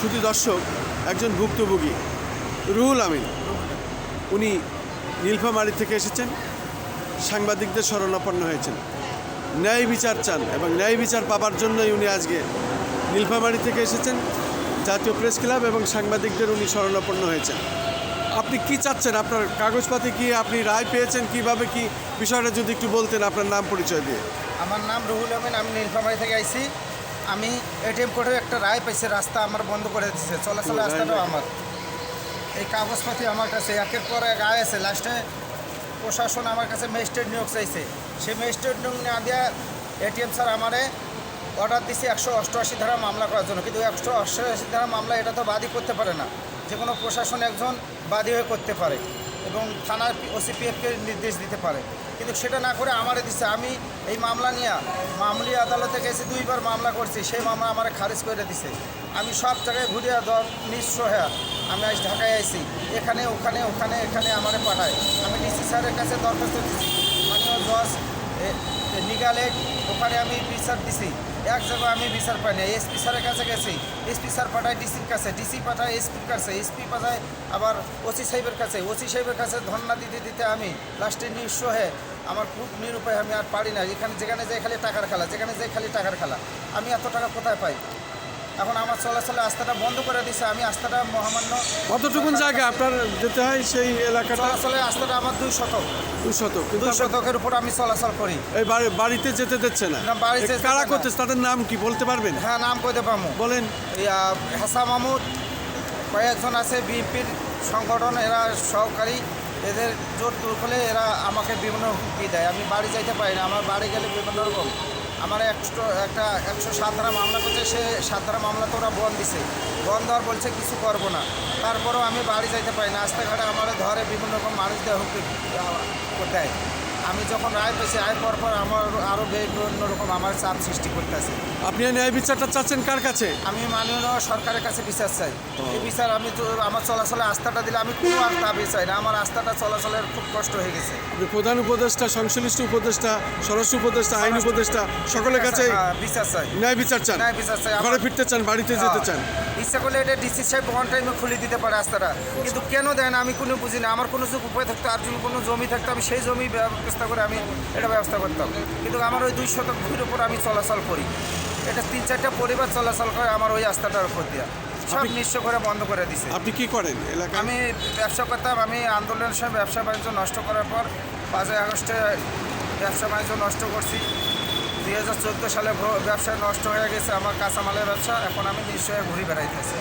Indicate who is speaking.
Speaker 1: শুধু দর্শক, একজন ভুক্তভোগী, রুহুল আমিন। উনি নীলফামারী থেকে এসেছেন, সাংবাদিকদের শরণাপন্ন হয়েছেন। ন্যায় বিচার চান এবং ন্যায় বিচার পাবার জন্যই উনি আজকে নীলফামারি থেকে এসেছেন। জাতীয় প্রেস ক্লাব এবং সাংবাদিকদের উনি শরণাপন্ন হয়েছেন। আপনি কি চাচ্ছেন? আপনার কাগজপাতি কি আপনি রায় পেয়েছেন? কীভাবে কি? বিষয়টা যদি একটু বলতেন আপনার নাম পরিচয় দিয়ে।
Speaker 2: আমার নাম রুহুল আমিন, আমি নীলফামারি থেকে আইছি। আমি এটিএম কোর্টে একটা রায় পাইছি রাস্তা আমার বন্ধ করে দিচ্ছে চলাচল রাস্তাটাও আমার। এই কাগজপাতি আমার কাছে একের পর এক আয় আছে। লাস্টে প্রশাসন আমার কাছে ম্যাজিস্ট্রেট নিয়োগ চাইছে। সেই ম্যাজিস্ট্রেট নিয়োগ না দেওয়া এটিএম স্যার আমারে অর্ডার দিছে একশো অষ্টআশি ধারা মামলা করার জন্য। কিন্তু একশো অষ্টআশি ধারা মামলা এটা তো বাদই করতে পারে না। যে কোনো প্রশাসন একজন বাদী হয়ে করতে পারে। এবং থানার ওসিপিএফকে নির্দেশ দিতে পারে। কিন্তু সেটা না করে আমারে দিচ্ছে আমি এই মামলা নিয়ে মামলি আদালতে গেছি, দুইবার মামলা করছি। সেই মামলা আমার খারিজ করে দিছে। আমি সব জায়গায় ঘুরে দর নিঃস্ব হয়ে আমি আজ ঢাকায় আইছি। এখানে, ওখানে ওখানে, এখানে আমারে পাঠায়। আমি ডিসি স্যারের কাছে দরখাস্ত দিচ্ছি মাননীয় জজ নিগালে ওখানে আমি বিচার দিছি। এক জায়গায় আমি বিচার পাই না এসপি স্যারের কাছে গেছি। এসপি স্যার পাঠায় ডিসির কাছে। ডিসি পাঠায় এসপির কাছে। এসপি পাঠায় আবার ওসি সাহেবের কাছে। ওসি সাহেবের কাছে ধর্না দিতে দিতে আমি লাস্টে নিঃস্ব হয়ে আমার খুব নিরুপায় আমি আর পারি না। এখানে যেখানে যাই খালি টাকার খেলা, যেখানে যাই খালি টাকার খেলা। আমি এত টাকা কোথায় পাই? এখন আমার চলাচলে আস্থাটা বন্ধ করে দিছে আমি আস্থাটা মহামান্য
Speaker 1: কতটুকুন জায়গা আপনার যেতে হয় সেই এলাকাটা?
Speaker 2: চলাচলের আস্থাটা আমার দুই শতক।
Speaker 1: দুই শতক।
Speaker 2: দুই শতকের উপর আমি চলাচল করি।
Speaker 1: এই বাড়িতে যেতে দিচ্ছে না।
Speaker 2: বাড়িতে
Speaker 1: কারা। করতেছে? তাদের নাম কি বলতে পারবেন?
Speaker 2: হ্যাঁ নাম কইতে পারব।
Speaker 1: বলেন।
Speaker 2: হাসা মাহমুদ কয়েকজন আছে বিএনপির সংগঠন এরা সহকারী। এদের জোর দূর হলে এরা আমাকে বিভিন্ন হুমকি দেয়। আমি বাড়ি যাইতে পারি না আমার বাড়ি গেলে বিভিন্ন রকম আমার একশো, একটা একশো সাতরা মামলা করছে, সে সাতরা মামলা তো ওরা বন্ধ দিছে। বন্ধ দেওয়ার বলছে কিছু করব না। তারপরেও আমি বাড়ি যাইতে পারি না। রাস্তাঘাটে আমার ধরে বিভিন্ন রকম মানুষ দেয় দেয়। আমি যখন রায় পেয়েছি রায় পর পর আমার আরও বিভিন্ন রকম আমার চাপ সৃষ্টি করতেছে।
Speaker 1: আপনি ন্যায় বিচারটা চাচ্ছেন কার কাছে?
Speaker 2: আমি মাননীয় সরকারের কাছে বিচার চাই। এই বিচার আমি তো আমার চলাচলে আস্থাটা দিলে আমি কোনো আর দাবি চাই না। আমার আস্থাটা চলাচলের খুব কষ্ট হয়ে গেছে।
Speaker 1: প্রধান উপদেষ্টা সংশ্লিষ্ট উপদেষ্টা স্বরাষ্ট্র উপদেষ্টা আইন উপদেষ্টা সকলের কাছে
Speaker 2: হ্যাঁ, বিচার চাই।
Speaker 1: ন্যায় বিচার চান।
Speaker 2: ন্যায় বিচার চাই।
Speaker 1: ঘরে ফিরতে চান বাড়িতে যেতে চান।
Speaker 2: হ্যাঁ, ইচ্ছা করলে এটা ডিসি সাহেব ওয়ান টাইমে খুলে দিতে পারে রাস্তাটা কিন্তু কেন দেয় না আমি কোনো বুঝি না। আমার কোনো উপায় থাকতো আর যদি কোনো জমি থাকতো আমি সেই জমি ব্যবস্থা করে আমি এটা ব্যবস্থা করতাম। কিন্তু আমার ওই দুই শতক ভূমির উপর আমি চলাচল করি। এটা তিন চারটা পরিবার চলাচল করে আমার ওই রাস্তাটার উপর দিয়া। সব নিঃস্ব করে বন্ধ করে দিছে।
Speaker 1: আপনি কি করেন? এলাকায়
Speaker 2: আমি ব্যবসা করতাম আমি আন্দোলনের সময় ব্যবসা বাণিজ্য নষ্ট করার পর পাঁচই আগস্টে ব্যবসা বাণিজ্য নষ্ট করছি। দুই হাজার চোদ্দ সালে ব্যবসা নষ্ট হয়ে গেছে আমার কাঁচামালের ব্যবসা এখন আমি নিশ্চয়ই ঘুরে বেড়াইতেছি।